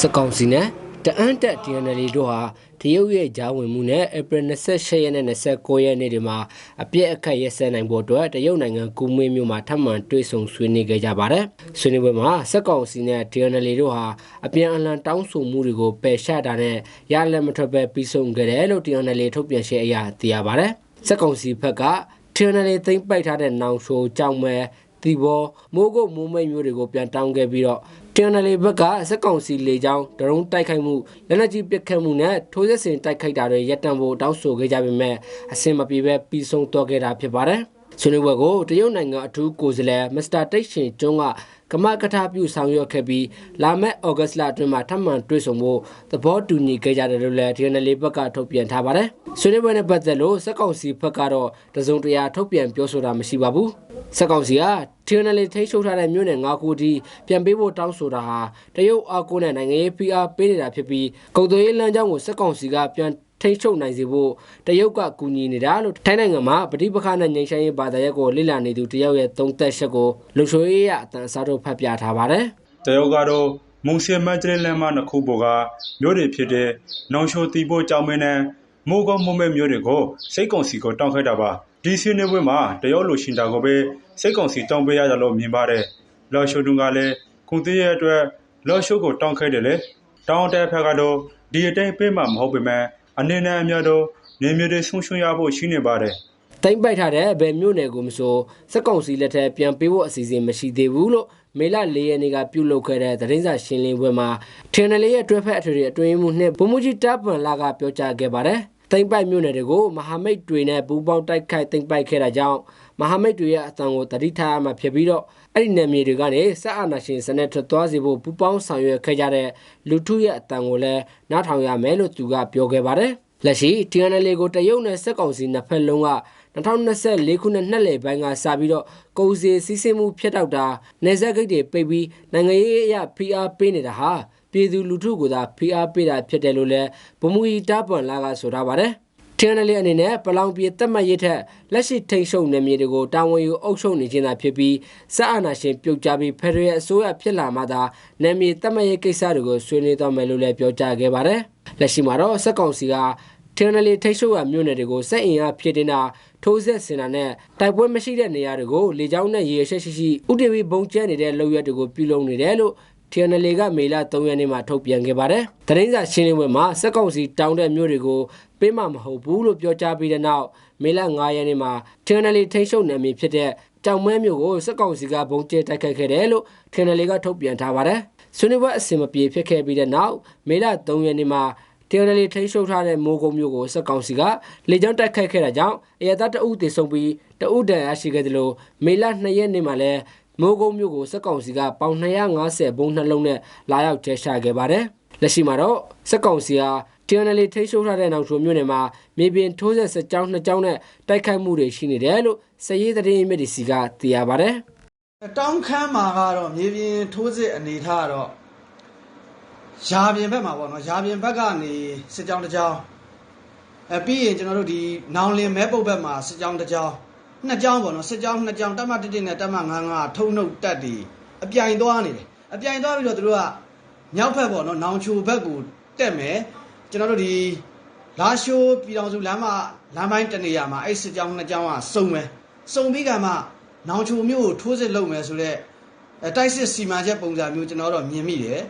စကောင်စီနဲ့တအန်းတက် DNL တို့ဟာတရုတ်ရဲ့ဂျာဝင်မှုနဲ့ဧပြီ28ရက်နဲ့29ရက်နေ့တွေမှာအပြည့်အခက်ရက်စဲနိုင်ဖို့အတွက်တရုတ်နိုင်ငံကူမင်းမြို့မှာထပ်မံတွေ့ဆုံဆွေးနွေးခဲ့ကြပါတယ်။ဆွေးနွေးပွဲမှာစကောင်စီနဲ့ DNL တို့ဟာအပြန်အလှန်တောင်းဆိုမှုတွေကိုပယ်ရှတာနဲ့ရလက်မထွက်ပဲပြီးဆုံးခဲ့တယ်လို့ DNL ထုတ်ပြန်ရှင်းအရာသိရပါတယ်။စကောင်စီဘက်က TNL သိမ့်ပိုက်ထားတဲ့နောင်ရှိုးကြောင့်မဲ့ဒီဘောမိုးကုတ်မိုးမိတ်မျိုးတွေကိုပြန်တောင်းခဲ့ပြီးတော့ TNL ဘက်ကစက်ကောင်စီလေကြောင်းဒရုန်းတိုက်ခိုက်မှုလက်နက်ကြီးပစ်ခတ်မှုနဲ့ထိုးစစ်ဆင်တိုက်ခိုက်တာတွေရပ်တန့်ဖို့တောင်းဆိုခဲ့ကြပေမဲ့အဆင်မပြေပဲပြီးဆုံးတော့ခဲ့တာဖြစ်ပါတယ်။ဆွေးနွေးပွဲကိုတရုတ်နိုင်ငံအထူးကိုယ်စားလှယ်မစ္စတာတိတ်ရှင်ကျွန်းကကမကထာပြုဆောင်ရွက်ခဲ့ပြီးလာမယ့်ဩဂတ်လအတွင်းမှာထပ်မံတွေ့ဆုံဖို့သဘောတူညီခဲ့ကြတယ်လို့လည်း TNL ဘက်ကထုတ်ပြန်ထားပါတယ်။ဆွေးနွေးပွဲနဲ့ပတ်သက်လို့စက်ကောင်စီဘက်ကတော့တစုံတရာထုတ်ပြန်ပြောဆိုတာမရှိပါဘူး။ စက်ကောင်စီက TNL ထိန်းချုပ်ထားတဲ့မြို့နယ်၅ခုတီပြန်ပေးဖို့တောင်းဆိုတာဟာတရုတ်အကူနဲ့နိုင်ငံရေး PR ပေးနေတာဖြစ်ပြီးကုန်သွယ်ရေးလမ်းကြောင်းကိုစက်ကောင်စီကပြန်ထိန်းချုပ်နိုင်စေဖို့တရုတ်ကကူညီနေတာလို့ထိုင်းနိုင်ငံမှာပဋိပက္ခနဲ့ငြိမ်းချမ်းရေးဘာသာရပ်ကိုလေ့လာနေသူတရုတ်ရဲ့သုံးသက်ချက်ကိုလူချိုရေးရအတန်အစားတို့ဖတ်ပြထားပါတယ်။တရုတ်ကတော့မုံစင်မတ်ကျလန်မနှစ်ခုပေါ်ကမြို့တွေဖြစ်တဲ့နောင်ရှိုတီဖို့ကြောင်းမင်းနဲ့ မိုးကောမိုးမဲမြို့တွေကိုစိတ်ကုံစီကိုတောင်းခိုက်တာပါဒီဆွေးနွေးပွဲမှာတရုတ်လူရှင်တာကိုပဲစိတ်ကုံစီတောင်းပေးရတယ်လို့မြင်ပါတယ်လော်ရှိုတုံကလည်းကုန်သေးရဲ့အတွက်လော်ရှိုကိုတောင်းခိုက်တယ်လေတောင်းတဲ့ဖက်ကတော့ဒီအတိုင်းပေးမှာမဟုတ်ပေမဲ့အနေနဲ့အများတော့နေမျိုးတွေဆုံးရှုံးရဖို့ရှိနေပါတယ်တိမ့်ပိုက်ထားတဲ့ဘယ်မြို့နယ်ကိုမဆိုစက်ကောင်စီလက်ထက်ပြန်ပေးဖို့အစီအစဉ်မရှိသေးဘူးလို့မေလ၄ရက်နေ့ကပြုလုပ်ခဲ့တဲ့သတင်းစာရှင်းလင်းပွဲမှာထင်တယ်လေးရဲ့တွဲဖက်အထွေထွေအတွင်းမှုနဲ့ဗိုလ်မှူးကြီးတပ်ပန်လာကပြောကြားခဲ့ပါတယ်။ တိမ့်ပိုက်မြို့နယ်တွေကိုမဟာမိတ်တွေနဲ့ပူးပေါင်းတိုက်ခိုက်တိမ့်ပိုက်ခဲ့တာကြောင့်မဟာမိတ်တွေရဲ့အတန်ကိုတတိထားမှဖြစ်ပြီးတော့အဲ့ဒီနယ်မြေတွေကနေစက်အာဏာရှင်စနစ်ထွက်သွားစေဖို့ပူးပေါင်းဆောင်ရွက်ခဲ့ကြတဲ့လူထုရဲ့အတန်ကိုလည်းနားထောင်ရမယ်လို့သူကပြောခဲ့ပါတယ်။လက်ရှိ TNL ကိုတရုတ်နဲ့စက်ကောင်စီနှစ်ဖက်လုံးက2024ခုနှစ်နှစ်လယ်ပိုင်းကစပြီးတော့ကုန်စည်စီးဆင်းမှုဖျက်တောက်တာနေဆက်ဂိတ်တွေပိတ်ပြီးနိုင်ငံရေးအရ PR ပေးနေတာဟာ ပြည်သူလူထုကသာ PR ပေးတာဖြစ်တယ်လို့လည်းဗမူကြီးတာပွန်လာကဆိုထားပါတယ်ထင်းနယ်လေးအနေနဲ့ပလောင်ပြည်တက်မှတ်ရထက်လက်ရှိထိန်ရှုံနယ်မြေတွေကိုတာဝန်ယူအုပ်ချုပ်နေခြင်းသာဖြစ်ပြီးစက်အာဏာရှင်ပြုတ်ကြပြီးဖက်ဒရယ်အစိုးရဖြစ်လာမှသာနယ်မြေတက်မှတ်ရကိစ္စတွေကိုဆွေးနွေးသွားမယ်လို့လည်းပြောကြားခဲ့ပါတယ်။လက်ရှိမှာတော့စက်ကောင်စီကထင်းနယ်လေးထိတ်ရှုပ်ရမြို့နယ်တွေကိုစက်အင်အားဖြစ်တင်တာထိုးဆက်စင်တာနဲ့တိုက်ပွဲမရှိတဲ့နေရာတွေကိုလေကြောင်းနဲ့ရေရှက်ရှိရှိဥတီဗီဘုံကျဲနေတဲ့လုပ်ရက်တွေကိုပြုလုပ်နေတယ်လို့ TNL ကမေလ3ရက်နေ့မှာထုတ်ပြန်ခဲ့ပါတယ်။သတင်းစာရှင်းလင်းပွဲမှာစက်ကောင်စီတောင်းတဲ့မြို့တွေကိုပေးမှာမဟုတ်ဘူးလို့ပြောကြားပြီးတဲ့နောက်မေလ9ရက်နေ့မှာ TNL ထိန်းချုပ်နယ်မြေဖြစ်တဲ့တောင်မဲမြို့ကိုစက်ကောင်စီကဘုံကျဲတိုက်ခိုက်ခဲ့တယ်လို့ TNL ကထုတ်ပြန်ထားပါတယ်။ဆွေးနွေးပွဲအစီအမပြေဖြစ်ခဲ့ပြီးတဲ့နောက်မေလ3ရက်နေ့မှာတရားလေထိရှုပ်ထားတဲ့မိုးကုံမျိုးကိုစက်ကောင်စီကလေကြောင်းတိုက်ခိုက်ခဲ့တာကြောင့်အရသာတအုပ်တည်ဆုံပြီးတအုပ်တန်ရရှိခဲ့တယ်လို့မေလ2ရက်နေ့မှာလည်း မိုးကုံမျိုးကိုစက်ကောင်စီကပေါင်250ဘုံနှလုံးနဲ့လာရောက်ကျဲချခဲ့ပါတယ်လက်ရှိမှာတော့စက်ကောင်စီဟာတရားလေထိရှုပ်ထားတဲ့နောက်ချိုမျိုးနယ်မှာမြေပြင်ထိုးဆက်စကြောင်းနှစ်ကြောင်းနဲ့တိုက်ခိုက်မှုတွေရှိနေတယ်လို့စည်ရေးသတင်းမြစ်ဒီစီကသိရပါတယ်တောင်းခမ်းမှာကတော့မြေပြင်ထိုးစစ်အနေထားကတော့ရာပြင်ဘက်မှာပေါ့နော်ရာပြင်ဘက်ကနေစစ်ကြောင်းတစ်ကြောင်းအဲပြီးရင်ကျွန်တော်တို့ဒီနောင်လင်မဲပုတ်ဘက်မှာစစ်ကြောင်းတစ်ကြောင်း နှစ်ကြောင်းပေါ့နော်စစ်ကြောင်းနှစ်ကြောင်းတက်မတစ်တစ်နဲ့တက်မ95ထုံနှုတ်တက်တီအပြိုင်သွားနေတယ်အပြိုင်သွားပြီးတော့သူတို့ကမြောက်ဘက်ပေါ့နော်နောင်ချိုဘက်ကိုတက်မယ်ကျွန်တော်တို့ဒီလာရှိုးပြည်တော်စုလမ်းမလမ်းပိုင်းတနေရာမှာအဲ့စစ်ကြောင်းနှစ်ကြောင်းကစုံမယ်စုံပြီးကမှနောင်ချိုမြို့ကိုထိုးစစ်လုပ်မယ်ဆိုတော့တိုက်စစ်စီမံချက်ပုံစံမျိုးကျွန်တော်တို့မြင်မိတယ်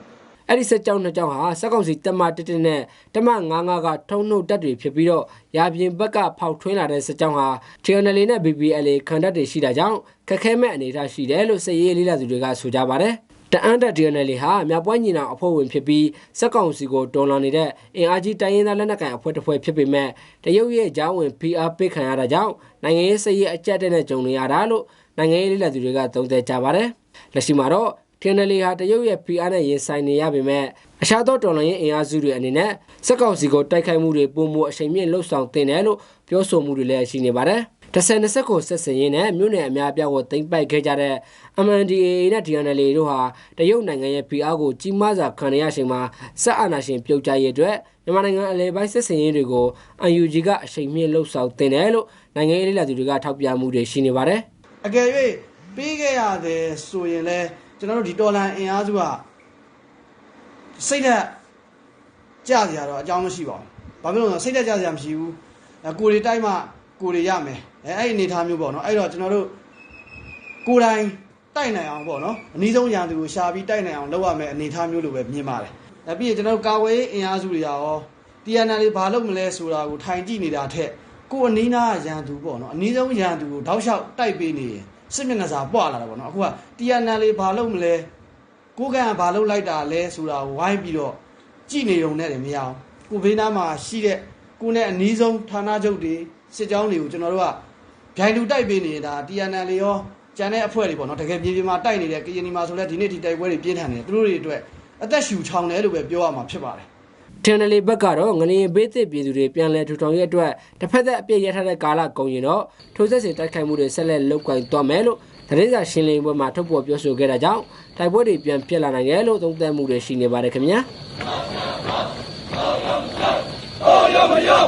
အဲ့ဒီစက်ကြောင်းနှစ်ကြောင်းဟာစက်ကောင်စီတက်မတက်တက်နဲ့တမ95ကထုံနှုတ်တက်တွေဖြစ်ပြီးတော့ရာပြင်ဘက်ကဖောက်ထွင်းလာတဲ့စက်ကြောင်းဟာ TNL နဲ့ BBL ခံတက်တွေရှိတာကြောင့်ခက်ခဲမဲ့အနေအထားရှိတယ်လို့စည်ရေးလေးလာသူတွေကဆိုကြပါတယ်တအန်တက် TNL ဟာမြောက်ပွဲညီနောင်အဖွဲ့ဝင်ဖြစ်ပြီးစက်ကောင်စီကိုတွန်းလှန်နေတဲ့အင်အားကြီးတိုင်းရင်းသားလက်နက်ကိုင်အဖွဲ့တစ်ဖွဲ့ဖြစ်ပေမဲ့တရုတ်ရဲ့ဂျောင်းဝင် PR ပေးခံရတာကြောင့်နိုင်ငံရေးစည်ရေးအကြက်တဲ့နဲ့ကြုံနေရတာလို့နိုင်ငံရေးလေးလာသူတွေကသုံးသပ်ကြပါတယ်လက်ရှိမှာတော့ TNL ဟာတရုတ်ရဲ့ PR နဲ့ရင်ဆိုင်နေရပေမဲ့အခြားသောတော်လှန်ရေးအင်အားစုတွေအနေနဲ့စက်ကောင်စီကိုတိုက်ခိုက်မှုတွေပုံမှုအချိန်မြင့်လှုပ်ဆောင်တင်တယ်လို့ပြောဆိုမှုတွေလည်းရှိနေပါတယ်။တဆန်20ကိုဆက်စင်ရင်းနဲ့မြို့နယ်အများအပြားကိုတင်ပိုက်ခဲ့ကြတဲ့ MNDAA နဲ့ DNL တို့ဟာတရုတ်နိုင်ငံရဲ့ PR ကိုကြီးမားစွာခံရချိန်မှာစက်အာဏာရှင်ပြုတ်ကျရေးအတွက်မြန်မာနိုင်ငံအလဲပိုင်းဆက်စင်ရေးတွေကို UNG ကအချိန်မြင့်လှုပ်ဆောင်တင်တယ်လို့နိုင်ငံရေးလှသူတွေကထောက်ပြမှုတွေရှိနေပါတယ်။အကယ်၍ပြီးခဲ့ရတယ်ဆိုရင်လဲ ကျွန်တော်တို့ဒီတော်လန်အင်အားစုကစိတ်ဓာတ်ကြစရာတော့အကြောင်းမရှိပါဘူးဘာဖြစ်လို့လဲဆိုတော့စိတ်ဓာတ်ကြစရာမရှိဘူးအဲကိုယ်တွေတိုက်မှကိုယ်တွေရမယ်အဲအဲ့ဒီအနေအထားမျိုးပေါ့နော်အဲ့တော့ကျွန်တော်တို့ကိုယ်တိုင်တိုက်နိုင်အောင်ပေါ့နော်အနည်းဆုံးရန်သူကိုရှာပြီးတိုက်နိုင်အောင်လုပ်ရမယ်အနေအထားမျိုးလိုပဲမြင်ပါတယ်အဲပြီးရင်ကျွန်တော်တို့ကာဝေးအင်အားစုတွေရော TNL လေးဘာလုပ်မလဲဆိုတာကိုထိုင်ကြည့်နေတာထက်ကိုယ်အနည်းနာရန်သူပေါ့နော်အနည်းဆုံးရန်သူကိုတောက်လျှောက်တိုက်ပေးနေရင် စစ်မျက်နှာစာပွာလာတာပေါ့နော်အခုက TNL လေးဘာလုပ်မလဲကိုယ်ကံဘာလုပ်လိုက်တာလဲဆိုတာကိုဝိုင်းပြီးတော့ကြည့်နေုံနဲ့လည်းမရအောင်ကိုဘေးနားမှာရှိတဲ့ကိုနဲ့အနည်းဆုံးဌာနချုပ်တွေစစ်ကြောင်းတွေကိုကျွန်တော်တို့ကဗျိုင်လူတိုက်ပေးနေတာ TNL လေးရောကျန်တဲ့အဖွဲ့တွေပေါ့နော်တကယ်ပြေပြေမှာတိုက်နေတဲ့ကရင်နီမှာဆိုလဲဒီနေ့ဒီတိုက်ပွဲတွေပြင်းထန်နေတယ်သူတို့တွေအတွက်အသက်ရှူချောင်းတယ်လို့ပဲပြောရမှာဖြစ်ပါတယ် ထန်နယ်လေးဘက်ကတော့ငနေဘေးသစ်ပြည်သူတွေပြန်လည်ထူထောင်ရေးအတွက်တစ်ဖက်သက်အပြည့်ရထားတဲ့ကာလကုန်ရင်တော့ထိုးဆက်စီတိုက်ခိုက်မှုတွေဆက်လက်လုပ်ကိုင်သွားမယ်လို့သတင်းစာရှင်းလင်းပွဲမှာထုတ်ဖော်ပြောဆိုခဲ့တာကြောင့်တိုက်ပွဲတွေပြန်ပြစ်လာနိုင်တယ်လို့သုံးသပ်မှုတွေရှိနေပါတယ်ခင်ဗျာ Oh, yo, yo!